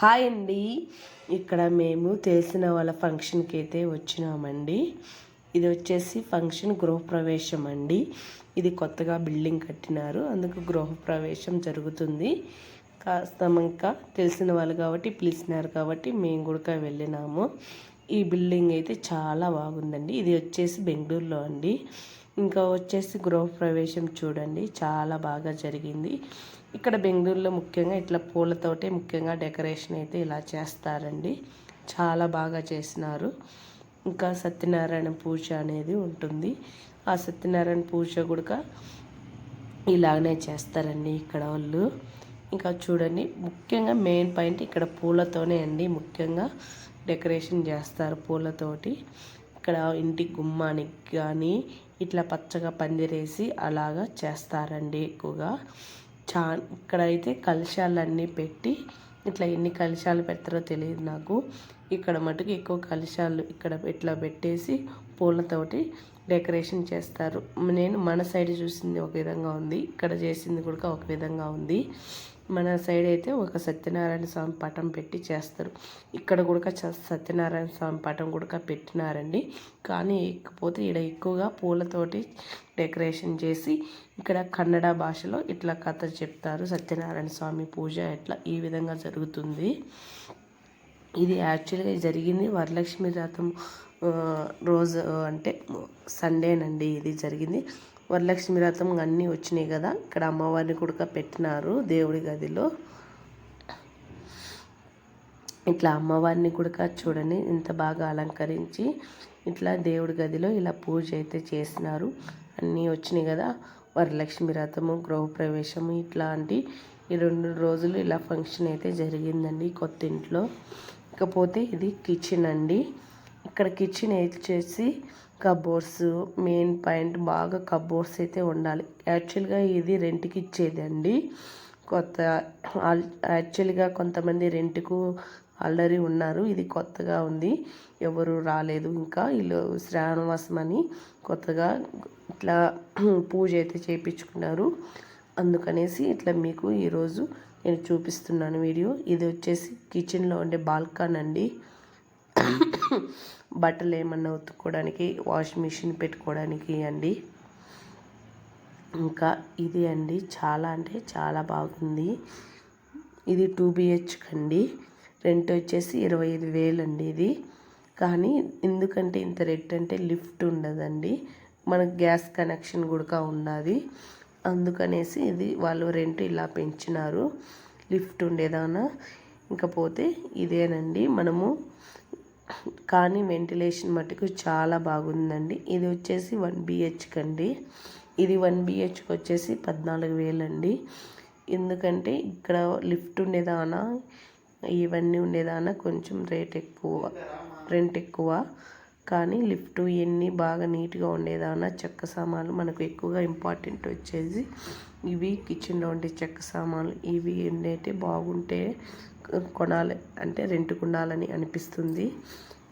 Hi అండి. ఇక్కడ మేము తెలిసిన వాళ్ళ ఫంక్షన్కి అయితే వచ్చినామండి. ఇది వచ్చేసి ఫంక్షన్ గృహప్రవేశం అండి. ఇది కొత్తగా బిల్డింగ్ కట్టినారు. అందుకు గృహప్రవేశం జరుగుతుంది. కాస్త ఇంకా తెలిసిన వాళ్ళు కాబట్టి పిలిచినారు కాబట్టి మేము కూడా వెళ్ళినాము. ఈ బిల్డింగ్ అయితే చాలా బాగుందండి. ఇది వచ్చేసి బెంగళూరులో అండి. ఇంకా వచ్చేసి గృహప్రవేశం చూడండి. చాలా బాగా జరిగింది. ఇక్కడ బెంగళూరులో ముఖ్యంగా ఇట్లా పూలతోటే ముఖ్యంగా డెకరేషన్ అయితే ఇలా చేస్తారండి. చాలా బాగా చేసినారు. ఇంకా సత్యనారాయణ పూజ అనేది ఉంటుంది. ఆ సత్యనారాయణ పూజ కూడా ఇలాగనే చేస్తారండి ఇక్కడ వాళ్ళు. ఇంకా చూడండి ముఖ్యంగా మెయిన్ పాయింట్ ఇక్కడ పూలతోనే అండి. ముఖ్యంగా డెకరేషన్ చేస్తారు పూలతోటి. ఇక్కడ ఇంటి గుమ్మానికి కానీ ఇట్లా పచ్చగా పందిరేసి అలాగా చేస్తారండి ఎక్కువగా. చా ఇక్కడైతే కలశాలన్నీ పెట్టి ఇట్లా ఎన్ని కలశాలు పెడతారో తెలియదు నాకు. ఇక్కడ మటుకు ఎక్కువ కలశాలు ఇక్కడ ఇట్లా పెట్టేసి పూలతోటి డెకరేషన్ చేస్తారు. నేను మన సైడ్ చూసింది ఒక విధంగా ఉంది. ఇక్కడ చేసింది కూడా ఒక విధంగా ఉంది. మన సైడ్ అయితే ఒక సత్యనారాయణ స్వామి పటం పెట్టి చేస్తారు. ఇక్కడ కూడా సత్యనారాయణ స్వామి పటం కూడా పెట్టినారండి. కానీ ఇకపోతే ఇక్కడ ఎక్కువగా పూలతోటి డెకరేషన్ చేసి ఇక్కడ కన్నడ భాషలో ఇట్లా కథ చెప్తారు. సత్యనారాయణ స్వామి పూజ ఎట్లా ఈ విధంగా జరుగుతుంది. ఇది యాక్చువల్గా జరిగింది వరలక్ష్మి వ్రతం రోజు అంటే సండేనండి ఇది జరిగింది. వరలక్ష్మి వ్రతం అన్నీ వచ్చినాయి కదా ఇక్కడ అమ్మవారిని కూడా పెట్టినారు దేవుడి గదిలో. ఇట్లా అమ్మవారిని కూడా చూడండి ఇంత బాగా అలంకరించి ఇట్లా దేవుడి గదిలో ఇలా పూజ అయితే చేసినారు. అన్నీ వచ్చినాయి కదా వరలక్ష్మి వ్రతము గృహప్రవేశము ఇట్లాంటి ఈ రెండు రోజులు ఇలా ఫంక్షన్ అయితే జరిగిందండి కొత్త ఇంట్లో. ఇకపోతే ఇది కిచెన్ అండి. ఇక్కడ కిచెన్ వచ్చేసి కబోర్డ్స్ మెయిన్ పాయింట్ బాగా కబోర్డ్స్ అయితే ఉండాలి. యాక్చువల్గా ఇది రెంట్కి ఇచ్చేది అండి కొత్త యాక్చువల్గా కొంతమంది రెంట్కు ఆల్రెడీ ఉన్నారు. ఇది కొత్తగా ఉంది. ఎవరు రాలేదు. ఇంకా వీళ్ళు శ్రావణవాసం అని కొత్తగా ఇట్లా పూజ అయితే చేయించుకున్నారు అందుకనేసి ఇట్లా మీకు ఈరోజు నేను చూపిస్తున్నాను వీడియో. ఇది వచ్చేసి కిచెన్లో ఉండే బాల్కాన్ అండి. బట్టలు ఏమన్నా ఉతుక్కోవడానికి వాషింగ్ మిషన్ పెట్టుకోవడానికి అండి. ఇంకా ఇది అండి. చాలా అంటే చాలా బాగుంది. ఇది టూ బిహెచ్కి అండి రెంట్ వచ్చేసి ఇరవై ఐదు వేలు అండి ఇది. కానీ ఎందుకంటే ఇంత రెట్ అంటే లిఫ్ట్ ఉండదండి. మనకు గ్యాస్ కనెక్షన్ కూడా ఉన్నది అందుకనేసి ఇది వాళ్ళు రెంట్ ఇలా పెంచినారు. లిఫ్ట్ ఉండేదానా? ఇంకపోతే ఇదేనండి. మనము కానీ వెంటిలేషన్ మటుకు చాలా బాగుందండి. ఇది వచ్చేసి వన్ బిహెచ్కి అండి ఇది వన్ బిహెచ్కి వచ్చేసి పద్నాలుగు వేలండి. ఎందుకంటే ఇక్కడ లిఫ్ట్ ఉండేదానా ఇవన్నీ ఉండేదానా కొంచెం రేట్ ఎక్కువ రెంట్ ఎక్కువ. కానీ లిఫ్ట్ ఇవన్నీ బాగా నీట్గా ఉండేదానా. చెక్క సామాన్లు మనకు ఎక్కువగా ఇంపార్టెంట్ వచ్చేసి ఇవి కిచెన్లో ఉండే చెక్క సామాన్లు. ఇవి ఉండేటి బాగుంటే కొనాలి అంటే రెంట్ కొనాలని అనిపిస్తుంది.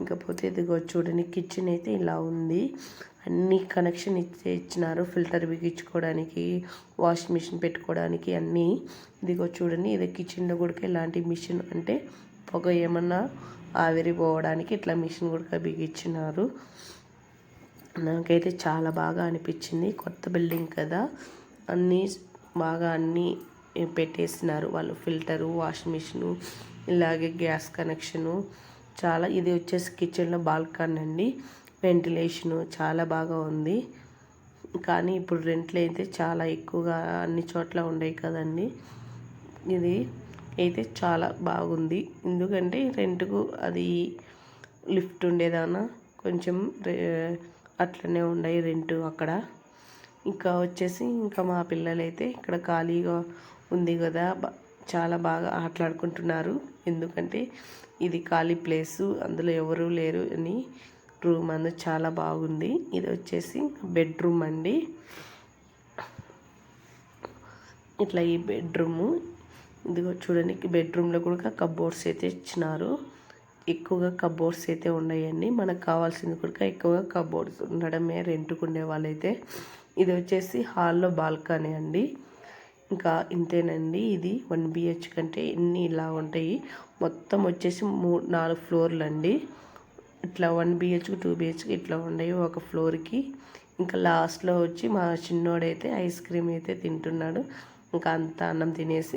ఇంకపోతే ఇదిగో చూడండి కిచెన్ అయితే ఇలా ఉంది. అన్ని కనెక్షన్ ఇచ్చే ఇచ్చినారు. ఫిల్టర్ బిగించుకోవడానికి వాషింగ్ మిషన్ పెట్టుకోవడానికి అన్నీ. ఇదిగో చూడండి ఇది కిచెన్లో కూడా ఇలాంటి మిషన్ అంటే పొగ ఏమన్నా ఆవిరిపోవడానికి ఇట్లా మిషన్ కూడా బిగించినారు. నాకైతే చాలా బాగా అనిపించింది. కొత్త బిల్డింగ్ కదా. అన్నీ బాగా అన్నీ పెట్టేసినారు. వాళ్ళు ఫిల్టరు వాషింగ్ మిషను ఇలాగే గ్యాస్ కనెక్షను. చాలా ఇది వచ్చేసి కిచెన్లో బాల్కన్ అండి. వెంటిలేషను చాలా బాగా ఉంది. కానీ ఇప్పుడు రెంట్లు అయితే చాలా ఎక్కువగా అన్ని చోట్ల ఉండేవి కదండి. ఇది అయితే చాలా బాగుంది. ఎందుకంటే రెంట్కు అది లిఫ్ట్ ఉండేదానా? కొంచెం అట్లనే ఉన్నాయి రెంట్ అక్కడ. ఇంకా వచ్చేసి ఇంకా మా పిల్లలైతే ఇక్కడ ఖాళీగా ఉంది కదా. చాలా బాగా ఆటలాడుకుంటున్నారు. ఎందుకంటే ఇది ఖాళీ ప్లేసు అందులో ఎవరు లేరు అని రూమ్ అందు చాలా బాగుంది. ఇది వచ్చేసి బెడ్రూమ్ అండి. ఇట్లా ఈ బెడ్రూము ఇదిగో చూడడానికి బెడ్రూమ్లో కూడా కబోర్డ్స్ అయితే ఇచ్చినారు. ఎక్కువగా కబోర్డ్స్ అయితే ఉన్నాయండి. మనకు కావాల్సింది కూడా ఎక్కువగా కబోర్డ్స్ ఉండడమే రెంట్కు ఉండే వాళ్ళైతే. ఇది వచ్చేసి హాల్లో బాల్కనీ అండి. ఇంకా ఇంతేనండి. ఇది వన్ బిహెచ్ కంటే ఎన్ని ఇలా ఉంటాయి. మొత్తం వచ్చేసి మూ నాలుగు ఫ్లోర్లు అండి ఇట్లా వన్ బిహెచ్కి టూ బిహెచ్కి ఇట్లా ఉండేవి ఒక ఫ్లోర్కి. ఇంకా లాస్ట్లో వచ్చి మా చిన్నోడైతే ఐస్ క్రీమ్ అయితే తింటున్నాడు. ఇంకా అంత అన్నం తినేసి